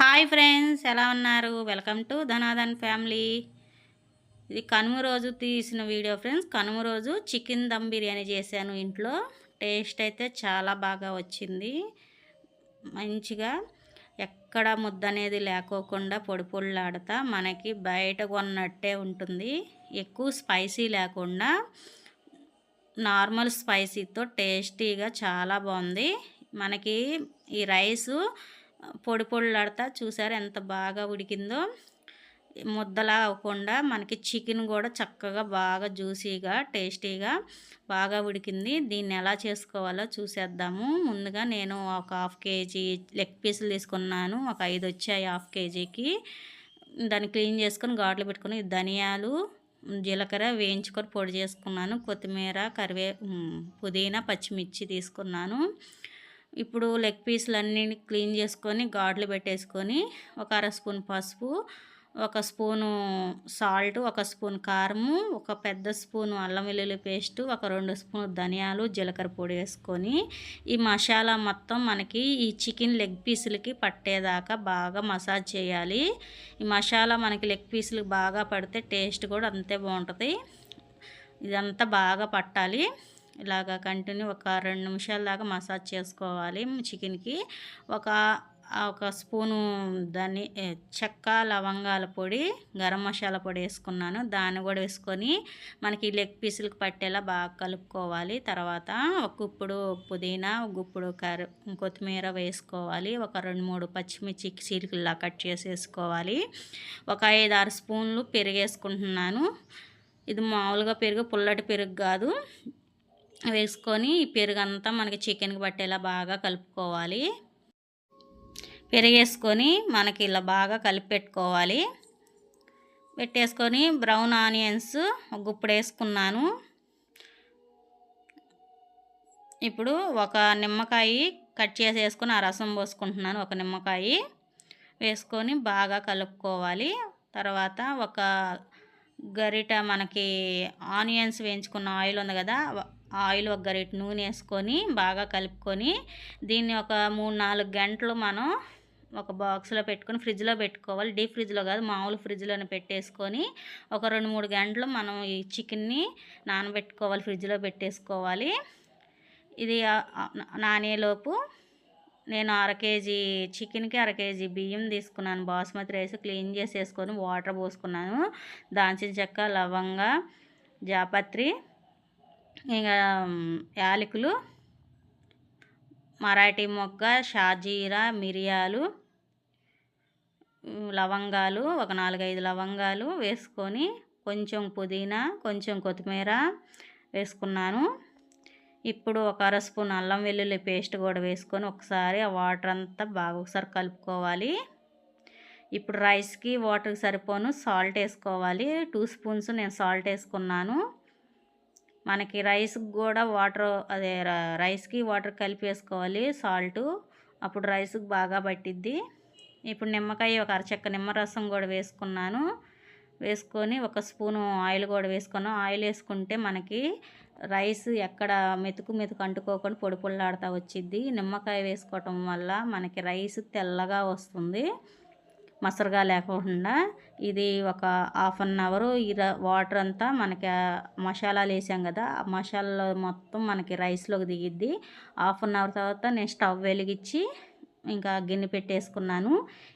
Hi friends ఎలా ఉన్నారు? Welcome to Dhanadhan family. ఇది కనుమ రోజు తీసిన వీడియో ఫ్రెండ్స్. కనుమ రోజు చికెన్ దమ్ బిర్యానీ చేశాను ఇంట్లో. టేస్ట్ అయితే చాలా బాగా వచ్చింది. మంచిగా ఎక్కడ ముద్ద అనేది లేకోకుండా పొడి పొడిలాడుతా మనకి బయట కొన్నట్టే ఉంటుంది. ఎక్కువ స్పైసీ లేకుండా నార్మల్ స్పైసీతో టేస్టీగా చాలా బాగుంది. మనకి ఈ రైసు పొడి పొడులాడతా చూసారు ఎంత బాగా ఉడికిందో. ముద్దలా అవ్వకుండా మనకి చికెన్ కూడా చక్కగా బాగా జ్యూసీగా టేస్టీగా బాగా ఉడికింది. దీన్ని ఎలా చేసుకోవాలో చూసేద్దాము. ముందుగా నేను ఒక హాఫ్ కేజీ లెగ్ పీసులు తీసుకున్నాను. ఒక ఐదు వచ్చాయి హాఫ్ కేజీకి. దాన్ని క్లీన్ చేసుకొని ఘాట్లు పెట్టుకుని ధనియాలు జీలకర్ర వేయించుకొని పొడి చేసుకున్నాను. కొత్తిమీర కరివే పుదీనా పచ్చిమిర్చి తీసుకున్నాను. ఇప్పుడు లెగ్ పీసులన్నీ క్లీన్ చేసుకొని గాడ్లు పెట్టేసుకొని ఒక అర స్పూన్ పసుపు ఒక స్పూను సాల్ట్ ఒక స్పూన్ కారము ఒక పెద్ద స్పూను అల్లం వెల్లుల్లి పేస్టు ఒక రెండు స్పూన్ ధనియాలు జీలకర్ర పొడి వేసుకొని ఈ మసాలా మొత్తం మనకి ఈ చికెన్ లెగ్ పీసులకి పట్టేదాకా బాగా మసాజ్ చేయాలి. ఈ మసాలా మనకి లెగ్ పీసులు బాగా పడితే టేస్ట్ కూడా అంతే బాగుంటుంది. ఇదంతా బాగా పట్టాలి. ఇలాగ కంటిన్యూ ఒక రెండు నిమిషాల దాకా మసాజ్ చేసుకోవాలి. చికెన్కి ఒక ఒక స్పూను దాన్ని చెక్క లవంగాల పొడి గరం మసాలా పొడి వేసుకున్నాను. దాన్ని కూడా వేసుకొని మనకి లెగ్ పీసులకు పట్టేలా బాగా కలుపుకోవాలి. తర్వాత ఒక గుప్పుడు పుదీనా ఒక గుప్పుడు కర కొత్తిమీర వేసుకోవాలి. ఒక రెండు మూడు పచ్చిమిర్చి చీలికల్లా కట్ చేసి వేసుకోవాలి. ఒక ఐదు ఆరు స్పూన్లు పెరుగు వేసుకుంటున్నాను. ఇది మామూలుగా పెరుగు పుల్లటి పెరుగు కాదు. వేసుకొని ఈ మనకి చికెన్కి పట్టేలా బాగా కలుపుకోవాలి. పెరిగేసుకొని మనకి ఇలా బాగా కలిపి పెట్టుకోవాలి. పెట్టేసుకొని బ్రౌన్ ఆనియన్స్ గుప్పుడు వేసుకున్నాను. ఇప్పుడు ఒక నిమ్మకాయ కట్ చేసి వేసుకొని ఆ రసం పోసుకుంటున్నాను ఒక నిమ్మకాయ. వేసుకొని బాగా కలుపుకోవాలి. తర్వాత ఒక గరిట మనకి ఆనియన్స్ వేయించుకున్న ఆయిల్ ఉంది కదా ఆయిల్ ఒక గరిట నూనె వేసుకొని బాగా కలుపుకొని దీన్ని ఒక మూడు నాలుగు గంటలు మనం ఒక బాక్స్లో పెట్టుకొని ఫ్రిడ్జ్లో పెట్టుకోవాలి. డీప్ ఫ్రిడ్జ్లో కాదు మామూలు ఫ్రిడ్జ్లోనే పెట్టేసుకొని ఒక రెండు మూడు గంటలు మనం ఈ చికెన్ని నానబెట్టుకోవాలి ఫ్రిడ్జ్లో పెట్టేసుకోవాలి. ఇది నానేలోపు నేను అర కేజీ చికెన్కి అర కేజీ బియ్యం తీసుకున్నాను. బాస్మతి రైస్ క్లీన్ చేసేసుకొని వాటర్ పోసుకున్నాను. దాల్చిన చెక్క లవంగ జాపత్రి ఇంకా యాలకులు మరాఠీ మొగ్గ షాజీరా మిరియాలు లవంగాలు ఒక నాలుగైదు లవంగాలు వేసుకొని కొంచెం పుదీనా కొంచెం కొత్తిమీర వేసుకున్నాను. ఇప్పుడు ఒక అర స్పూన్ అల్లం వెల్లుల్లి పేస్ట్ కూడా వేసుకొని ఒకసారి ఆ వాటర్ అంతా బాగా ఒకసారి కలుపుకోవాలి. ఇప్పుడు రైస్కి వాటర్కి సరిపోను సాల్ట్ వేసుకోవాలి. టూ స్పూన్స్ నేను సాల్ట్ వేసుకున్నాను. మనకి రైస్కి కూడా వాటర్ అదే రైస్కి వాటర్ కలిపి వేసుకోవాలి సాల్ట్. అప్పుడు రైస్కి బాగా పట్టిద్ది. ఇప్పుడు నిమ్మకాయ ఒక అరచెక్క నిమ్మరసం కూడా వేసుకున్నాను. వేసుకొని ఒక స్పూను ఆయిల్ కూడా వేసుకున్నాను ఆయిల్ వేసుకుంటే మనకి రైస్ ఎక్కడ మెతుకు మెతుకు అంటుకోకుండా పొడి పొడిలాడుతూ వచ్చిద్ది. నిమ్మకాయ వేసుకోవటం వల్ల మనకి రైస్ తెల్లగా వస్తుంది. మసరుగా లేకుండా ఇది ఒక హాఫ్ అన్ అవర్ ఈ వాటర్ అంతా మనకి మసాలాలు వేసాం కదా ఆ మసాలాలో మొత్తం మనకి రైస్లోకి దిగిద్ది. హాఫ్ అన్ అవర్ తర్వాత నేను స్టవ్ వెలిగించి ఇంకా గిన్నె పెట్టేసుకున్నాను.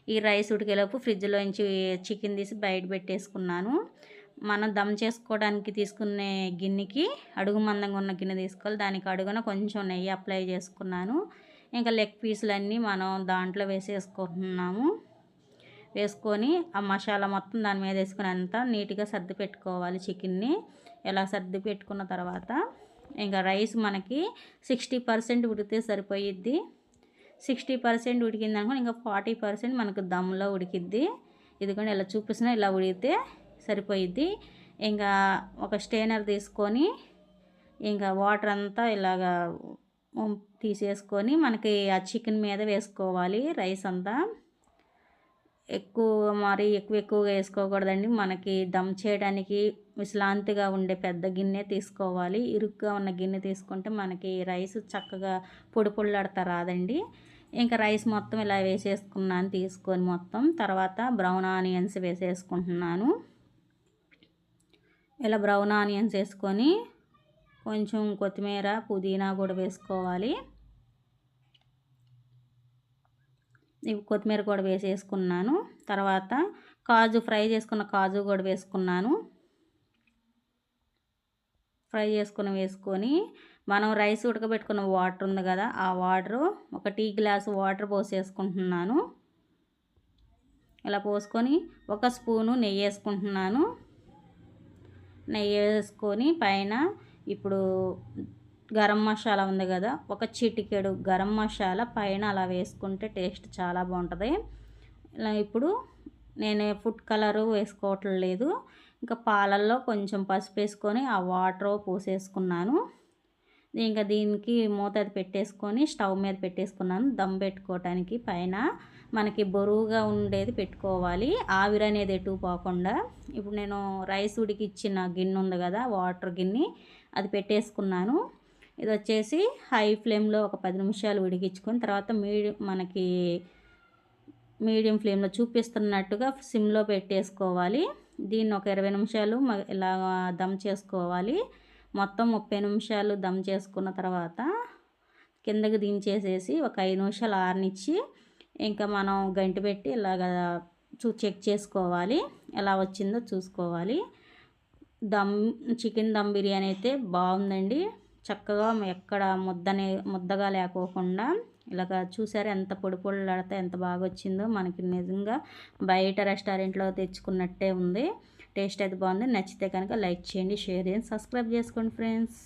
ఈ రైస్ ఉడికేలోపు ఫ్రిడ్జ్లోంచి చికెన్ తీసి బయట పెట్టేసుకున్నాను. మనం దమ్ చేసుకోవడానికి తీసుకునే గిన్నెకి అడుగు మందంగా ఉన్న గిన్నె తీసుకోవాలి. దానికి అడుగున కొంచెం నెయ్యి అప్లై చేసుకున్నాను. ఇంకా లెగ్ పీసులన్నీ మనం దాంట్లో వేసేసుకుంటున్నాము. వేసుకొని ఆ మసాలా మొత్తం దాని మీద వేసుకుని అంతా నీట్గా సర్ది పెట్టుకోవాలి చికెన్ని. ఎలా సర్ది పెట్టుకున్న తర్వాత. ఇంకా రైస్ మనకి సిక్స్టీ పర్సెంట్ ఉడితే సరిపోయిద్ది. సిక్స్టీ పర్సెంట్ ఉడికింది అనుకోండి ఇంకా ఫార్టీ పర్సెంట్ మనకు దమ్లో ఉడికిద్ది. ఇదిగోండి ఇలా చూపిస్తున్నా ఇలా ఉడికితే సరిపోయిద్ది. ఇంకా ఒక స్టెయినర్ తీసుకొని ఇంకా వాటర్ అంతా ఇలాగా తీసేసుకొని మనకి ఆ చికెన్ మీద వేసుకోవాలి రైస్ అంతా. ఎక్కువ మరి ఎక్కువ ఎక్కువగా వేసుకోకూడదండి. మనకి దమ్ చేయడానికి విశ్రాంతిగా ఉండే పెద్ద గిన్నె తీసుకోవాలి. ఇరుగ్గా ఉన్న గిన్నె తీసుకుంటే మనకి రైస్ చక్కగా పొడి పొడిలాడతా రాదండి. ఇంకా రైస్ మొత్తం ఇలా వేసేసుకున్నాను తీసుకొని మొత్తం తర్వాత బ్రౌన్ ఆనియన్స్ వేసేసుకుంటున్నాను. ఇలా బ్రౌన్ ఆనియన్స్ వేసుకొని కొంచెం కొత్తిమీర పుదీనా కూడా వేసుకోవాలి. ఇవి కొత్తిమీర కూడా వేసేసుకున్నాను. తర్వాత కాజు ఫ్రై చేసుకున్న కాజు కూడా వేసుకున్నాను. ఫ్రై చేసుకుని వేసుకొని మనం రైస్ ఉడకబెట్టుకున్న వాటర్ ఉంది కదా ఆ వాటరు ఒక టీ గ్లాసు వాటర్ పోసేసుకుంటున్నాను. ఇలా పోసుకొని ఒక స్పూను నెయ్యి వేసుకుంటున్నాను. నెయ్యి వేసుకొని పైన ఇప్పుడు గరం మసాలా ఉంది కదా ఒక చిటికెడు గరం మసాలా పైన అలా వేసుకుంటే టేస్ట్ చాలా బాగుంటుంది. ఇలా ఇప్పుడు నేను ఫుడ్ కలరు వేసుకోవట్లేదు. ఇంకా పాలల్లో కొంచెం పసుపు వేసుకొని ఆ వాటర్ పోసేసుకున్నాను. ఇంకా దీనికి మూత అది పెట్టేసుకొని స్టవ్ మీద పెట్టేసుకున్నాను. దమ్ పెట్టుకోవటానికి పైన మనకి బరువుగా ఉండేది పెట్టుకోవాలి. ఆవిరి అనేది ఎటు పోకుండా. ఇప్పుడు నేను రైస్ ఉడికిచ్చిన గిన్నె ఉంది కదా వాటర్ గిన్నె అది పెట్టేసుకున్నాను. ఇది వచ్చేసి హై ఫ్లేమ్లో ఒక పది నిమిషాలు ఉడికించుకొని తర్వాత మీడియం మనకి మీడియం ఫ్లేమ్లో చూపిస్తున్నట్టుగా సిమ్లో పెట్టేసుకోవాలి. దీన్ని ఒక ఇరవై నిమిషాలు ఇలా దమ్ చేసుకోవాలి. మొత్తం ముప్పై నిమిషాలు దమ్ చేసుకున్న తర్వాత కిందకి దించేసేసి ఒక ఐదు నిమిషాలు ఆరనిచ్చి ఇంకా మనం గంటి పెట్టి ఇలాగ చూ చెక్ చేసుకోవాలి. ఎలా వచ్చిందో చూసుకోవాలి. దమ్ చికెన్ దమ్ బిర్యానీ అయితే బాగుందండి. చక్కగా ఎక్కడ ముద్దనే ముద్దగా లేకోకుండా ఇలాగ చూసారు ఎంత పొడి పొడిలాడితే ఎంత బాగా వచ్చిందో మనకి నిజంగా బయట రెస్టారెంట్లో తెచ్చుకున్నట్టే ఉంది. టేస్ట్ అయితే బాగుంది. నచ్చితే కనుక లైక్ చేయండి షేర్ చేయండి సబ్స్క్రైబ్ చేసుకోండి ఫ్రెండ్స్.